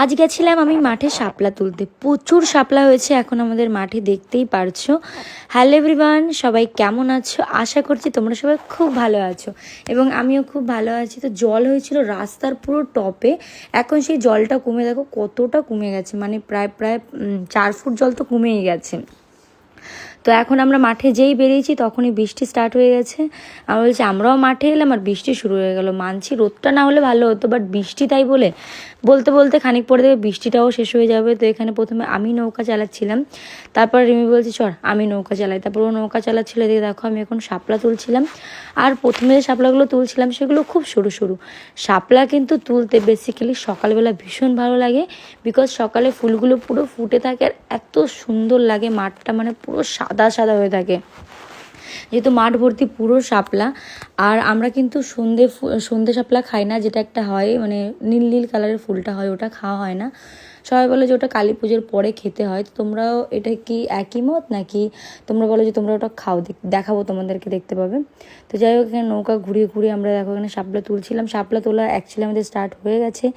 আজ গেছিলাম আমি মাঠে শাপলা তুলতে। প্রচুর শাপলা হয়েছে, এখন আমাদের মাঠে দেখতেই পারছ। হ্যালো এভরিওয়ান সবাই কেমন আছো? আশা করছি তোমরা সবাই খুব ভালো আছো। এবং আমিও খুব ভালো আছি। তো জল হয়েছিল রাস্তার পুরো টপে। এখন সেই জলটা কমে, দেখো কতটা কমে গেছে। মানে প্রায় প্রায় চার ফুট জল তো কমেই গেছে। তো এখন আমরা মাঠে যেই বেরিয়েছি তখনই বৃষ্টি স্টার্ট হয়ে গেছে। আমরা বলছি, আমরাও মাঠে এলাম আর বৃষ্টি শুরু হয়ে গেল। মানছি রোদটা না হলে ভালো হতো বাট বৃষ্টি তাই বলে বলতে বলতে খানিক পরে দেখে বৃষ্টিটাও শেষ হয়ে যাবে। তো এখানে প্রথমে আমি নৌকা চালাচ্ছিলাম। তারপর রিমি বলছি, চল, আমি নৌকা চালাই। তারপর ও নৌকা চালাচ্ছিল, এদিকে দেখো আমি এখন শাপলা তুলছিলাম। আর প্রথমে যে শাপলাগুলো তুলছিলাম সেগুলো খুব সরু সরু। শাপলা কিন্তু তুলতে বেসিক্যালি সকালবেলা ভীষণ ভালো লাগে বিকজ সকালে ফুলগুলো পুরো ফুটে থাকে আর এত সুন্দর লাগে মাঠটা মানে পুরো সাদা সাদা হয়ে থাকে। যেহেতু মাঠ ভর্তি পুরো শাপলা, আর আমরা কিন্তু সন্ধে সন্ধে শাপলা খাই না, যেটা একটা হয় মানে নীল নীল কালারের ফুলটা হয়, ওটা খাওয়া হয় না। সবাই বলে যে ওটা কালী পুজোর পরে খেতে হয়, তো তোমরাও এটা কি একই মত নাকি তোমরা বলো যে তোমরা ওটা খাও, দেখ- দেখাবো তোমাদেরকে দেখতে পাবে। তো যাই হোক, এখানে নৌকা ঘুরিয়ে ঘুরিয়ে আমরা দেখো এখানে শাপলা তুলছিলাম, শাপলা তোলা অ্যাকচুয়ালি আমাদের স্টার্ট হয়ে গেছে।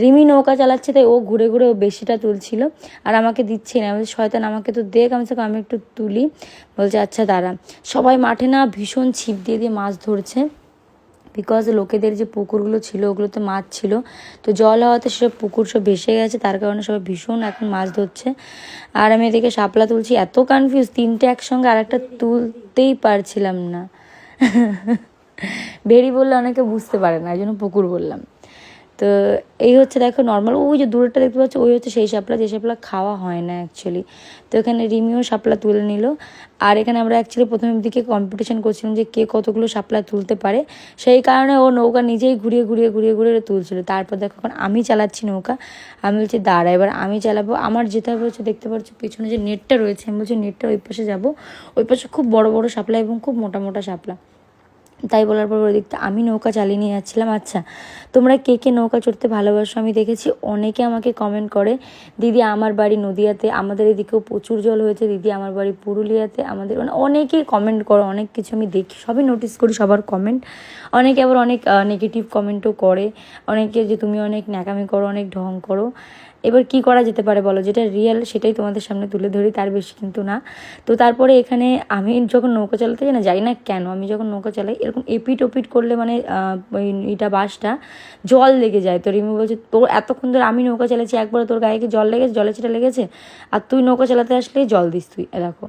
রিমি নৌকা চালাচ্ছে, তাই ও ঘুরে ঘুরে ও বেশিটা তুলছিল, আর আমাকে দিচ্ছে না। আমাদের শয়তান, আমাকে তো দেখ, আমি আমি একটু তুলি। বলছে আচ্ছা দাঁড়া। সবাই মাঠে না, ভীষণ ছিপ দিয়ে দিয়ে মাছ ধরছে। বিকজ লোকেদের যে পুকুরগুলো ছিল, ওগুলোতে মাছ ছিল। তো জল হওয়াতে সেসব পুকুর সব ভেসে গেছে, তার কারণে সবাই ভীষণ এখন মাছ ধরছে। আর আমি এদিকে শাপলা তুলছি, এত কনফিউজ তিনটে একসঙ্গে আর একটা তুলতেই পারছিলাম না। ভেরি বললে অনেকে বুঝতে পারে না, এই জন্য পুকুর বললাম। তো এই হচ্ছে দেখো নর্মাল ওই যে দূরেরটা দেখতে পাচ্ছ, ওই হচ্ছে সেই শাপলা, যে শাপলা খাওয়া হয় না অ্যাকচুয়ালি তো এখানে রিমিও শাপলা তুলে নিল। আর এখানে আমরা অ্যাকচুয়ালি প্রথমের দিকে কম্পিটিশন করছিলাম যে কে কতগুলো শাপলা তুলতে পারে। সেই কারণে ও নৌকা নিজেই ঘুরিয়ে ঘুরিয়ে ঘুরিয়ে ঘুরিয়ে তুলছিল। তারপর দেখো এখন আমি চালাচ্ছি নৌকা। আমি বলছি, দাঁড়া, এবার আমি চালাবো। আমার যেতে হবে হচ্ছে দেখতে পাচ্ছ, পিছনে যে নেটটা রয়েছে, আমি বলছি, নেটটা ওই পাশে যাব। ওই পাশে খুব বড় বড় শাপলা এবং খুব মোটা মোটা শাপলা। তাই বলার পর ওই দিকটা আমি নৌকা চালিয়ে নিয়ে যাচ্ছিলাম। আচ্ছা তোমরা কে কে নৌকা চড়তে ভালোবাসো? আমি দেখেছি অনেকে আমাকে কমেন্ট করে, দিদি, আমার বাড়ি নদিয়াতে, আমাদের এদিকেও প্রচুর জল হয়েছে। দিদি, আমার বাড়ি পুরুলিয়াতে, আমাদের মানে অনেকেই কমেন্ট করো, অনেক কিছু আমি দেখি, সবই নোটিস করি, সবার কমেন্ট অনেকে আবার অনেক নেগেটিভ কমেন্টও করে। অনেকে যে, তুমি অনেক ন্যাকামি করো, অনেক ঢং করো। এবার কি করা যেতে পারে বলো? যেটা রিয়েল সেটাই তোমাদের সামনে তুলে ধরি, তার বেশি কিন্তু না। তো তারপরে এখানে আমি যখন নৌকা চালাতে যাই না যাই না কেন আমি যখন নৌকা চালাই, এরকম এপিট ওপিট করলে মানে এটা বাসটা জল লেগে যায়। তো রিমি বলছে, তোর এতক্ষণ ধরে আমি নৌকা চালাচ্ছি, একবার তোর গায়ে কি জল লেগেছে? জলে ছেটা লেগেছে? আর তুই নৌকা চালাতে আসলে জল দিস তুই। দেখো।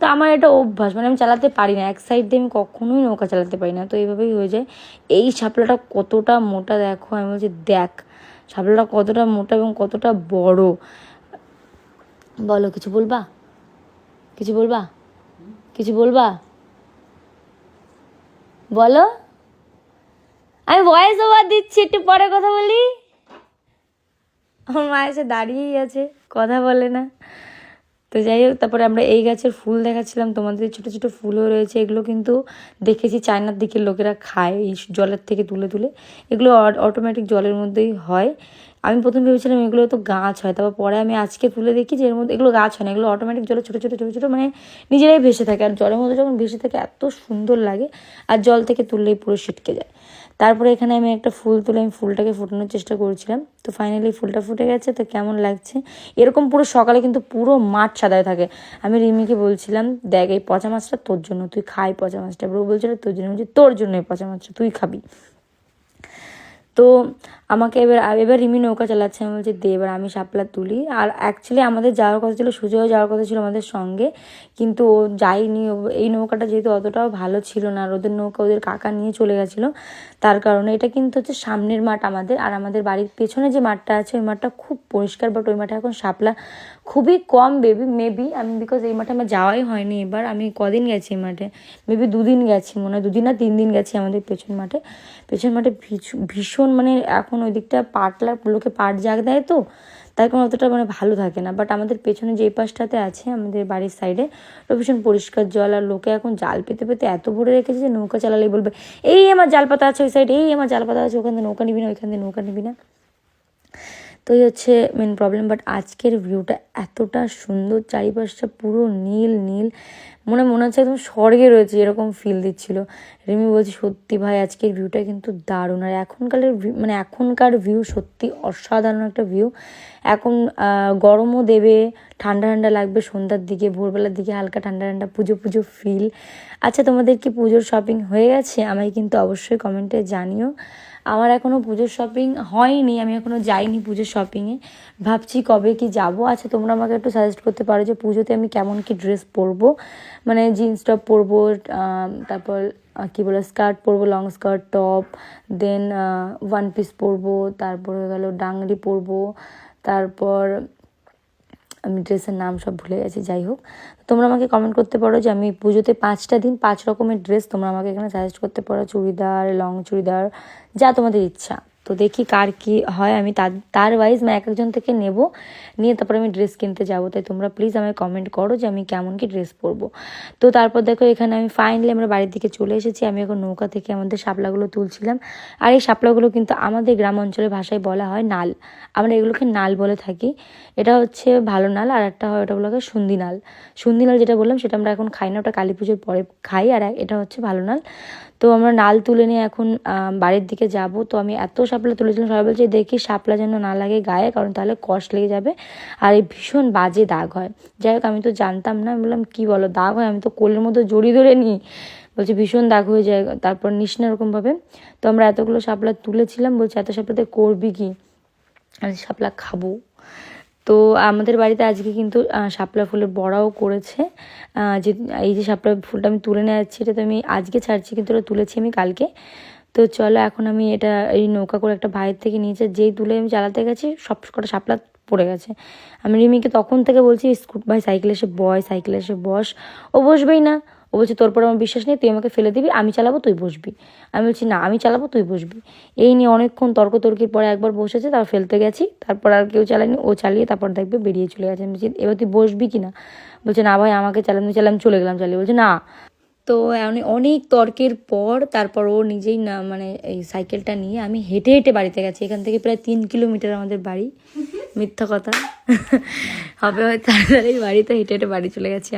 তো আমার এটা অভ্যাস মানে আমি চালাতে পারি না। এক সাইড দিয়ে আমি কখনোই নৌকা চালাতে পারি না। তো এইভাবেই হয়ে যায়। এই শাপলাটা কতটা মোটা দেখো, আমি বলছি, দেখ শাপলাটা কতটা মোটা এবং কতটা বড়? বলো, কিছু বলবা? কিছু বলবা? কিছু বলবা? বলো? আমি ভয়েস ওভার দিচ্ছি, একটু পরে কথা বলি? আমার মা এসে দাঁড়িয়েই আছে, কথা বলে না। তো যাই হোক, তারপরে আমরা এই গাছের ফুল দেখাচ্ছিলাম। তোমাদের ছোট ছোট ফুলও রয়েছে। এগুলো কিন্তু দেখেছি চায়নার দিকের লোকেরা খায়, এই জলের থেকে তুলে তুলে। এগুলো অটোমেটিক জলের মধ্যেই হয়। আমি প্রথম ভেবেছিলাম এগুলো তো গাছ হয়, তারপর পরে আমি আজকে তুলে দেখি যে এর মধ্যে এগুলো গাছ হয় না, এগুলো অটোমেটিক জলে ছোটো ছোটো ছোটো ছোটো মানে নিজেরাই ভেসে থাকে আর জলের মধ্যে যখন ভেসে থাকে এত সুন্দর লাগে আর জল থেকে তুললেই পুরো ছিটকে যায়। তারপরে এখানে আমি একটা ফুল তুলে আমি ফুলটাকে ফোটানোর চেষ্টা করেছিলাম, তো ফাইনালি ফুলটা ফুটে গেছে, তো কেমন লাগছে? এরকম পুরো সকালে কিন্তু পুরো মাঠ সাদায় থাকে। আমি রিমিকে বলছিলাম, দেখ এই পচা মাছটা তোর জন্য, তুই খাই পচা মাছটা। ও বলছিল, তোর জন্য। তোর জন্য এই পচা মাছটা, তুই খাবি। তো আমাকে এবার এবার রিমি নৌকা চালাচ্ছে। আমি বলছি, দে এবার আমি শাপলা তুলি। আর অ্যাকচুয়ালি আমাদের যাওয়ার কথা ছিল, সুজয় যাওয়ার কথা ছিল আমাদের সঙ্গে। কিন্তু ও যায়নি। এই নৌকাটা যেহেতু অতটাও ভালো ছিল না, আর ওদের নৌকা ওদের কাকা নিয়ে চলে গেছিল, তার কারণে এটা কিন্তু হচ্ছে সামনের মাঠ আমাদের। আর আমাদের বাড়ির পেছনে যে মাঠটা আছে, ওই মাঠটা খুব পরিষ্কার বাট ওই মাঠে এখন শাপলা খুবই কম বেবি মেবি আমি বিকজ এই মাঠে আমার যাওয়াই হয়নি এবার। আমি কদিন গেছি এই মাঠে? মেবি দুদিন গেছি, মনে হয় দুদিন না তিন দিন গেছি আমাদের পেছন মাঠে। পেছন মাঠে ভীষ- ভীষণ মানে এখন ওই দিকটা পাটলা লোকে পাট জাগ দেয় তো তাই কোনো অতটা মানে ভালো থাকে না। বাট আমাদের পেছনে যে পাশটাতে আছে, আমাদের বাড়ির সাইডে ওটা ভীষণ পরিষ্কার জল আর লোকে এখন জাল পেতে পেতে এত ভরে রেখেছে যে নৌকা চালালেই বলবে, এই আমার জাল পাতা আছে ওই সাইড এই আমার জাল পাতা আছে, ওখান থেকে নৌকা নিবি না, ওইখান থেকে নৌকা নিবি না। তো এই হচ্ছে মেন প্রবলেম বাট আজকের ভিউটা এতটা সুন্দর, চারিপাশটা পুরো নীল নীল। মনে মনে হচ্ছে একদম স্বর্গে রয়েছে, এরকম ফিল দিচ্ছিল। রিমি বলছি, সত্যি ভাই, আজকের ভিউটা কিন্তু দারুণ। আর এখনকার view- মানে এখনকার ভিউ সত্যি অসাধারণ একটা ভিউ এখন গরমও দেবে, ঠান্ডা ঠান্ডা লাগবে সন্ধ্যার দিকে, ভোরবেলার দিকে হালকা ঠান্ডা ঠান্ডা পুজো পুজো ফিল আচ্ছা তোমাদের কি পুজোর শপিং হয়ে গেছে? আমায় কিন্তু অবশ্যই কমেন্টে জানিও। আমার এখনও পুজোর শপিং হয়নি, আমি এখনও যাইনি পুজোর শপিংয়ে ভাবছি কবে কি যাব? আচ্ছা তোমরা আমাকে একটু সাজেস্ট করতে পারো যে পুজোতে আমি কেমন কি ড্রেস পরবো? মানে জিন্স টপ পরবো তারপর কী বলে স্কার্ট পরবো long skirt top then one piece পরবো, তারপর হয়ে গেল ডাংরি পরবো, তারপর আমি ড্রেসের নাম সব ভুলে গেছি, যাই হোক। তোমরা আমাকে কমেন্ট করতে পারো যে আমি পুজোতে পাঁচটা দিন পাঁচ রকমের ড্রেস তোমরা আমাকে এখানে সাজেস্ট করতে পারো। চুড়িদার লং চুড়িদার, যা তোমাদের ইচ্ছা। তো দেখি কার কি হয়। আমি তার ওয়াইজ মানে এক একজন থেকে নেব। নিয়ে তারপরে আমি ড্রেস কিনতে যাব। তাই তোমরা প্লিজ আমায় কমেন্ট করো যে আমি কেমন কি ড্রেস পরবো। তো তারপর দেখো এখানে আমি ফাইনালি আমরা বাড়ির দিকে চলে এসেছি। আমি এখন নৌকা থেকে আমাদের শাপলাগুলো তুলছিলাম। আর এই শাপলাগুলো কিন্তু আমাদের গ্রাম অঞ্চলের ভাষায় বলা হয় নাল। আমরা এগুলোকে নাল বলে থাকি। এটা হচ্ছে ভালো নাল আর একটা হয় ওটা বলা হয় সুন্দি নাল। সুন্দি নাল যেটা বললাম সেটা আমরা এখন খাই না, ওটা কালী পুজোর পরে খাই। আর এটা হচ্ছে ভালো নাল। তো আমরা নাল তুলে নিয়ে এখন বাড়ির দিকে যাব। তো আমি এত শাপলা তুলেছিলাম, সবাই বলছে, দেখি শাপলা যেন না লাগে গায়ে, কারণ তাহলে কষ লেগে যাবে। আর এই ভীষণ বাজে দাগ হয়। যাই হোক, আমি তো জানতাম না, আমি বললাম, কী বলো, দাগ হয়? আমি তো কোলের মতো জড়ি ধরে নিই। বলছে, ভীষণ দাগ হয়ে যায়। তারপর নিস না এরকমভাবে। তো আমরা এতগুলো শাপলা তুলেছিলাম, বলছে, এত শাপলাতে করবি কি? আমি শাপলা খাব। তো আমাদের বাড়িতে আজকে কিন্তু শাপলা ফুলের বড়াও করেছে। যে, এই যে শাপলা ফুলটা আমি তুলে নিয়ে যাচ্ছি, এটা তো আমি আজকে ছাড়ছি, কিন্তু এটা তুলেছি আমি কালকে। তো চলো এখন আমি এটা, এই নৌকা করে একটা ভাইয়ের থেকে নিয়েছে যেই তুলে আমি চালাতে গেছি, সব কটা শাপলা পড়ে গেছে। আমি রিমিকে তখন থেকে বলছি, স্কুট, ভাই, সাইকেলে এসে বয় সাইকেলে এসে বস। ও বসবেই না। ও বলছে, তোর পরে আমার বিশ্বাস নেই, তুই আমাকে ফেলে দিবি, আমি চালাবো, তুই বসবি। আমি বলছি, না, আমি চালাবো, তুই বসবি। এই নিয়ে অনেকক্ষণ তর্কতর্কির পরে একবার বসেছে, তারপর ফেলতে গেছি, তারপর আর কেউ চালায়নি, ও চালিয়ে তারপর দেখবে বেরিয়ে চলে গেছে। আমি বলছি, এবার তুই বসবি কি না? বলছে, না ভাই, আমাকে চালানো চালাম, চলে গেলাম চালিয়ে। বলছে, না। তো অনেক অনেক তর্কের পর তারপর ও নিজেই না মানে এই সাইকেলটা নিয়ে আমি হেঁটে হেঁটে বাড়িতে গেছি। এখান থেকে প্রায় তিন কিলোমিটার আমাদের বাড়ি, মিথ্যা কথা। হবে হয়তো তাড়াতাড়ি বাড়িতে হেঁটে হেঁটে বাড়ি চলে গেছি